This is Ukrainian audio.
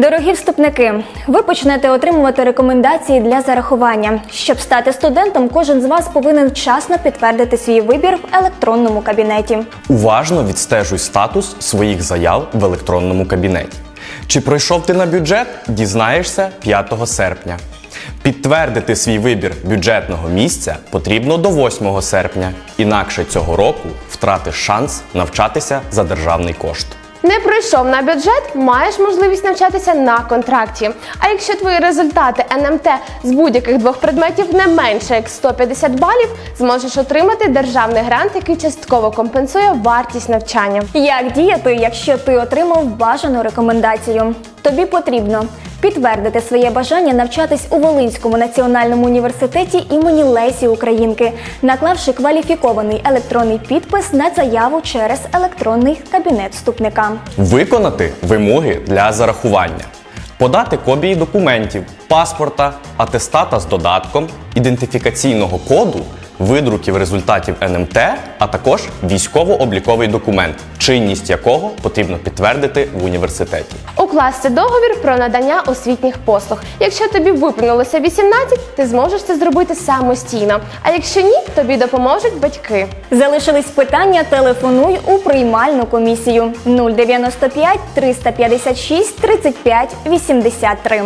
Дорогі вступники, ви почнете отримувати рекомендації для зарахування. Щоб стати студентом, кожен з вас повинен вчасно підтвердити свій вибір в електронному кабінеті. Уважно відстежуй статус своїх заяв в електронному кабінеті. Чи пройшов ти на бюджет? Дізнаєшся 5 серпня. Підтвердити свій вибір бюджетного місця потрібно до 8 серпня. Інакше цього року втратиш шанс навчатися за державний кошт. Не пройшов на бюджет, маєш можливість навчатися на контракті. А якщо твої результати НМТ з будь-яких двох предметів не менше як 150 балів, зможеш отримати державний грант, який частково компенсує вартість навчання. Як діяти, якщо ти отримав бажану рекомендацію? Тобі потрібно підтвердити своє бажання навчатись у Волинському національному університеті імені Лесі Українки, наклавши кваліфікований електронний підпис на заяву через електронний кабінет вступника. Виконати вимоги для зарахування. Подати копії документів, паспорта, атестата з додатком, ідентифікаційного коду, видруків результатів НМТ, а також військово-обліковий документ, чинність якого потрібно підтвердити в університеті. Укласти договір про надання освітніх послуг. Якщо тобі виповнилося 18, ти зможеш це зробити самостійно. А якщо ні, тобі допоможуть батьки. Залишились питання, телефонуй у приймальну комісію 095 356 35 83.